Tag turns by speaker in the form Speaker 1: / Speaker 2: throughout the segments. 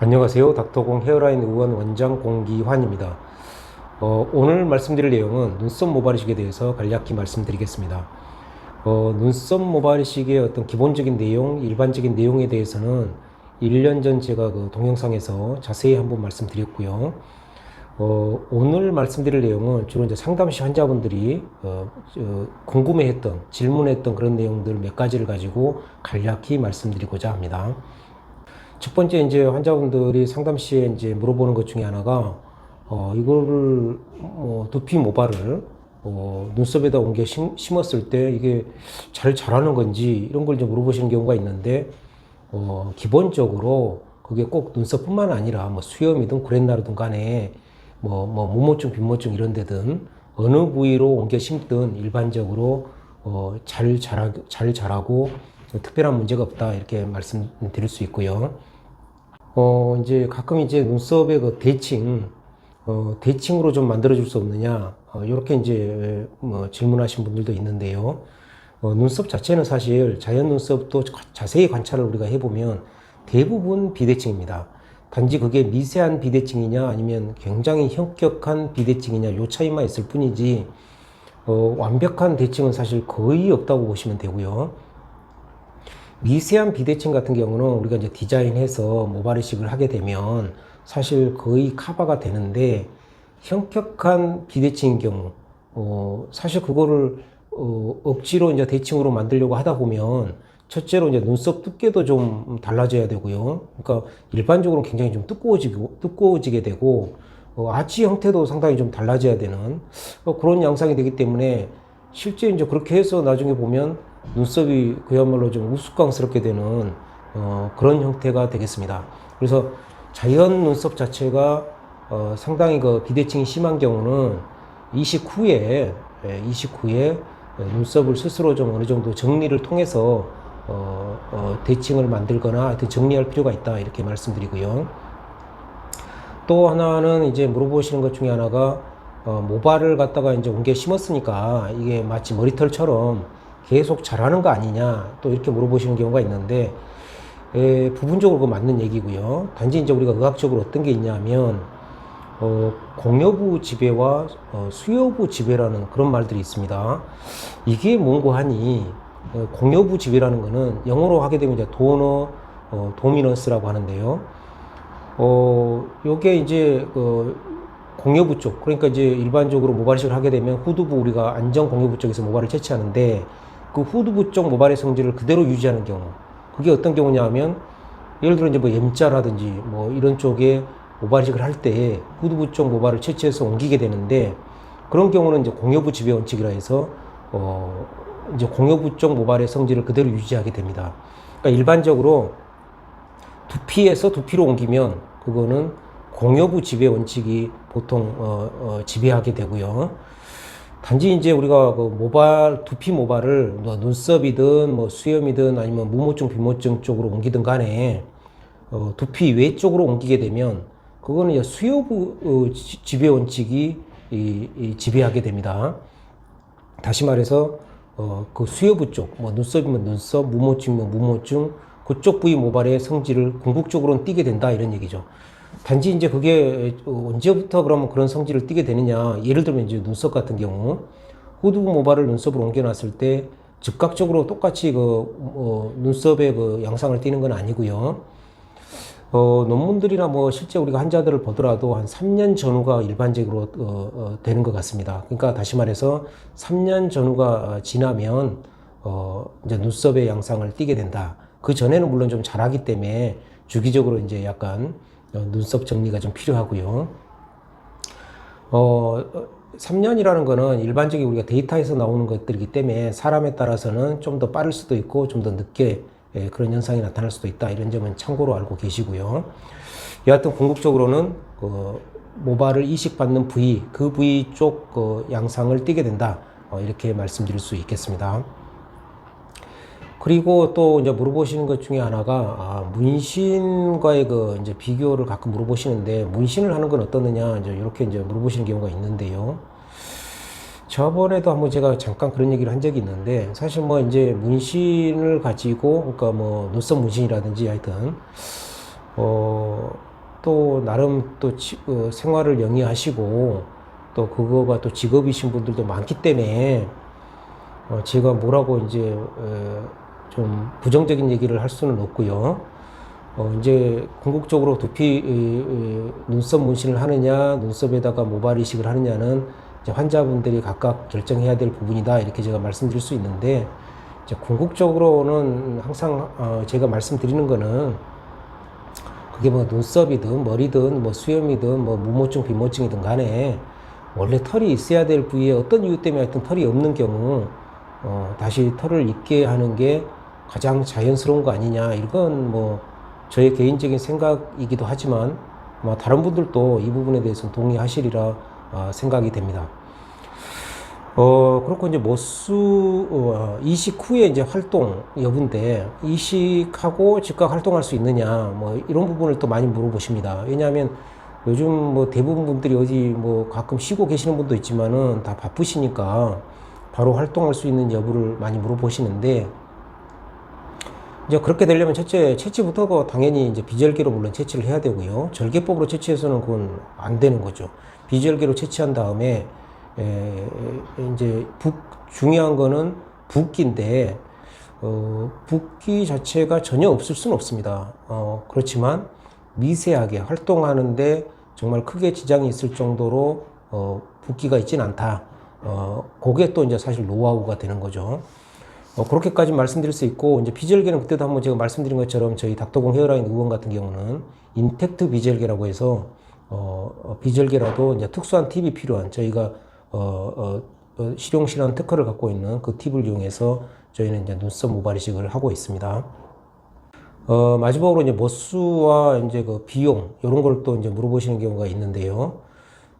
Speaker 1: 안녕하세요. 닥터공 헤어라인 의원 원장 공기환입니다. 어, 오늘 말씀드릴 내용은 눈썹 모발이식에 대해서 간략히 말씀드리겠습니다. 어, 눈썹 모발이식의 어떤 기본적인 내용, 일반적인 내용에 대해서는 1년 전 제가 그 동영상에서 자세히 한번 말씀드렸고요. 어, 오늘 말씀드릴 내용은 주로 이제 상담시 환자분들이 어, 저, 궁금해했던 질문했던 그런 내용들 몇 가지를 가지고 간략히 말씀드리고자 합니다. 첫 번째 이제 환자분들이 상담 시에 이제 물어보는 것 중에 하나가 어 이거를 뭐 두피 모발을 어 눈썹에다 옮겨 심, 심었을 때 이게 잘 자라는 건지 이런 걸좀 물어보시는 경우가 있는데 어 기본적으로 그게 꼭 눈썹뿐만 아니라 뭐 수염이든 구렛나루든 간에 뭐, 뭐, 무모증, 빈모증 이런 데든 어느 부위로 옮겨 심든 일반적으로 어, 잘 자라, 잘 자라고 특별한 문제가 없다 이렇게 말씀드릴 수 있고요. 어, 이제 가끔 이제 눈썹의 그 대칭, 어, 대칭으로 좀 만들어줄 수 없느냐, 어, 이렇게 이제 뭐 질문하신 분들도 있는데요. 어, 눈썹 자체는 사실 자연 눈썹도 자세히 관찰을 우리가 해보면 대부분 비대칭입니다. 단지 그게 미세한 비대칭이냐 아니면 굉장히 현격한 비대칭이냐 요 차이만 있을 뿐이지 어, 완벽한 대칭은 사실 거의 없다고 보시면 되고요. 미세한 비대칭 같은 경우는 우리가 이제 디자인해서 모발이식을 하게 되면 사실 거의 커버가 되는데 현격한 비대칭인 경우 어, 사실 그거를 어, 억지로 이제 대칭으로 만들려고 하다 보면 첫째로 이제 눈썹 두께도 좀 달라져야 되고요. 그러니까 일반적으로 굉장히 좀 두꺼워지고 두꺼워지게 되고 어, 아치 형태도 상당히 좀 달라져야 되는 어, 그런 양상이 되기 때문에 실제 이제 그렇게 해서 나중에 보면 눈썹이 그야말로 좀 우스꽝스럽게 되는 어, 그런 형태가 되겠습니다. 그래서 자연 눈썹 자체가 어, 상당히 그 비대칭이 심한 경우는 이식 후에 예, 이식 후에 눈썹을 스스로 좀 어느 정도 정리를 통해서 어, 어, 대칭을 만들거나 하여튼 정리할 필요가 있다 이렇게 말씀드리고요. 또 하나는 이제 물어보시는 것 중에 하나가 어, 모발을 갖다가 이제 옮겨 심었으니까 이게 마치 머리털처럼 계속 자라는 거 아니냐 또 이렇게 물어보시는 경우가 있는데 에, 부분적으로 그 맞는 얘기고요. 단지 이제 우리가 의학적으로 어떤 게 있냐면 어, 공여부 지배와 어, 수여부 지배라는 그런 말들이 있습니다. 이게 뭔고 하니 어, 공여부 지배라는 거는 영어로 하게 되면 이제 도너 어, 도미넌스라고 하는데요. 어, 요게 이제 그 공여부 쪽 그러니까 이제 일반적으로 모발이식을 하게 되면 후두부 우리가 안전 공여부 쪽에서 모발을 채취하는데 그 후두부 쪽 모발의 성질을 그대로 유지하는 경우 그게 어떤 경우냐면 예를 들어 이제 뭐 M자라든지 뭐 이런 쪽에 모발이식을 할때 후두부 쪽 모발을 채취해서 옮기게 되는데 그런 경우는 이제 공여부 지배 원칙이라 해서 어 이제 공여부 쪽 모발의 성질을 그대로 유지하게 됩니다. 그러니까 일반적으로 두피에서 두피로 옮기면 그거는 공여부 지배 원칙이 보통 어, 어, 지배하게 되고요. 단지 이제 우리가 그 모발 두피 모발을 뭐 눈썹이든 뭐 수염이든 아니면 무모증 비모증 쪽으로 옮기든 간에 어, 두피 외 쪽으로 옮기게 되면 그거는 이제 수요부 어, 지- 지배 원칙이 이, 이 지배하게 됩니다. 다시 말해서 어, 그 수요부 쪽, 뭐 눈썹이면 눈썹, 무모증이면 무모증, 그쪽 부위 모발의 성질을 궁극적으로는 띠게 된다 이런 얘기죠. 단지 이제 그게 어, 언제부터 그러면 그런 성질을 띠게 되느냐? 예를 들면 이제 눈썹 같은 경우 후두부 모발을 눈썹으로 옮겨놨을 때 즉각적으로 똑같이 그 어, 눈썹의 그 양상을 띠는 건 아니고요. 어, 논문들이나 뭐 실제 우리가 환자들을 보더라도 한 3년 전후가 일반적으로 어, 어, 되는 것 같습니다. 그러니까 다시 말해서 3년 전후가 어, 지나면 어, 이제 눈썹의 양상을 띠게 된다. 그 전에는 물론 좀 자라기 때문에 주기적으로 이제 약간 어, 눈썹 정리가 좀 필요하고요. 어, 3년이라는 거는 일반적인 우리가 데이터에서 나오는 것들이기 때문에 사람에 따라서는 좀 더 빠를 수도 있고 좀 더 늦게 예, 그런 현상이 나타날 수도 있다. 이런 점은 참고로 알고 계시고요. 여하튼 궁극적으로는 그 모발을 이식받는 부위, 그 부위 쪽 그 양상을 띠게 된다. 어, 이렇게 말씀드릴 수 있겠습니다. 그리고 또 이제 물어보시는 것 중에 하나가 아, 문신과의 그 이제 비교를 가끔 물어보시는데 문신을 하는 건 어떻느냐 이제 이렇게 이제 물어보시는 경우가 있는데요. 저번에도 한번 제가 잠깐 그런 얘기를 한 적이 있는데 사실 뭐 이제 문신을 가지고 그러니까 뭐 눈썹 문신이라든지 하여튼 어, 또 나름 또 지- 어, 생활을 영위하시고 또 그거가 또 직업이신 분들도 많기 때문에 어, 제가 뭐라고 이제 어, 좀 부정적인 얘기를 할 수는 없고요. 어, 이제 궁극적으로 두피 눈썹 문신을 하느냐, 눈썹에다가 모발 이식을 하느냐는 환자분들이 각각 결정해야 될 부분이다 이렇게 제가 말씀드릴 수 있는데 이제 궁극적으로는 항상 어, 제가 말씀드리는 거는 그게 뭐 눈썹이든 머리든 뭐 수염이든 뭐 무모증 비모증이든 간에 원래 털이 있어야 될 부위에 어떤 이유 때문에 하여튼 털이 없는 경우 어, 다시 털을 있게 하는 게 가장 자연스러운 거 아니냐 이건 뭐 저의 개인적인 생각이기도 하지만 아마 다른 분들도 이 부분에 대해서는 동의하시리라 어, 생각이 됩니다. 어, 그렇고 이제 모수, 어, 이식 후에 이제 활동 여부인데, 이식하고 즉각 활동할 수 있느냐, 뭐, 이런 부분을 또 많이 물어보십니다. 왜냐하면 요즘 뭐 대부분 분들이 어디 뭐 가끔 쉬고 계시는 분도 있지만은 다 바쁘시니까 바로 활동할 수 있는 여부를 많이 물어보시는데, 이제 그렇게 되려면 첫째 채취부터가 당연히 이제 비절개로 물론 채취를 해야 되고요. 절개법으로 채취해서는 그건 안 되는 거죠. 비절개로 채취한 다음에 에, 이제 붓 중요한 거는 붓기인데 어, 붓기 자체가 전혀 없을 수는 없습니다. 어, 그렇지만 미세하게 활동하는데 정말 크게 지장이 있을 정도로 어, 붓기가 있지는 않다. 어, 그게 또 이제 사실 노하우가 되는 거죠. 어, 그렇게까지 말씀드릴 수 있고 이제 비절개는 그때도 한번 제가 말씀드린 것처럼 저희 닥터공 헤어라인 의원 같은 경우는 인텍트 비절개라고 해서 어, 어, 비절개라도 이제 특수한 팁이 필요한 저희가 어, 어, 어, 실용실한 특허를 갖고 있는 그 팁을 이용해서 저희는 이제 눈썹 모발 이식을 하고 있습니다. 어, 마지막으로 이제 머수와 이제 그 비용 이런 걸 또 이제 물어보시는 경우가 있는데요.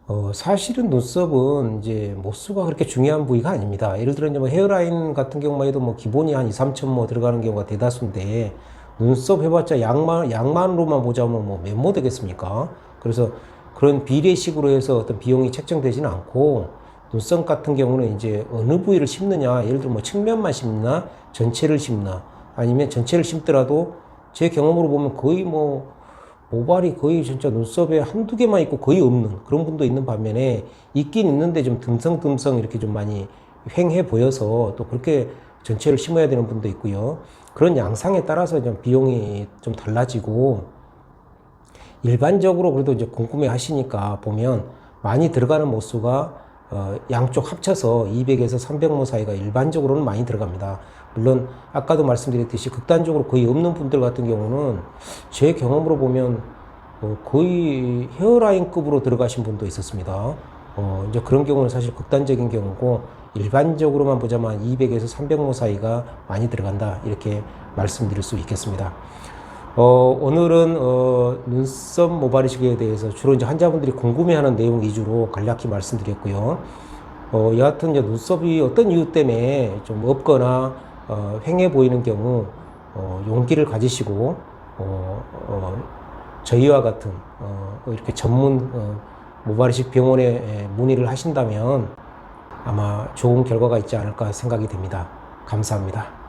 Speaker 1: 어, 사실은 눈썹은 이제 모수가 그렇게 중요한 부위가 아닙니다. 예를 들어 이제 뭐 헤어라인 같은 경우만 해도 뭐 기본이 한 2, 3천 뭐 들어가는 경우가 대다수인데 눈썹 해봤자 양만, 양만으로만 보자면 뭐 몇 모 되겠습니까? 그래서 그런 비례식으로 해서 어떤 비용이 책정되지는 않고 눈썹 같은 경우는 이제 어느 부위를 심느냐, 예를 들어 뭐 측면만 심나, 전체를 심나, 아니면 전체를 심더라도 제 경험으로 보면 거의 뭐 모발이 거의 진짜 눈썹에 한두 개만 있고 거의 없는 그런 분도 있는 반면에 있긴 있는데 좀 듬성듬성 이렇게 좀 많이 횡해 보여서 또 그렇게 전체를 심어야 되는 분도 있고요. 그런 양상에 따라서 좀 비용이 좀 달라지고 일반적으로 그래도 이제 궁금해 하시니까 보면 많이 들어가는 모수가 어, 양쪽 합쳐서 200에서 300모 사이가 일반적으로는 많이 들어갑니다. 물론 아까도 말씀드렸듯이 극단적으로 거의 없는 분들 같은 경우는 제 경험으로 보면 어, 거의 헤어라인급으로 들어가신 분도 있었습니다. 어, 이제 그런 경우는 사실 극단적인 경우고 일반적으로만 보자면 200에서 300모 사이가 많이 들어간다 이렇게 말씀드릴 수 있겠습니다. 어, 오늘은 어, 눈썹 모발이식에 대해서 주로 이제 환자분들이 궁금해하는 내용 위주로 간략히 말씀드렸고요. 어, 여하튼 이제 눈썹이 어떤 이유 때문에 좀 없거나 어, 횡해 보이는 경우 어, 용기를 가지시고 어, 어, 저희와 같은 어, 이렇게 전문 어, 모발이식 병원에 에, 문의를 하신다면 아마 좋은 결과가 있지 않을까 생각이 됩니다. 감사합니다.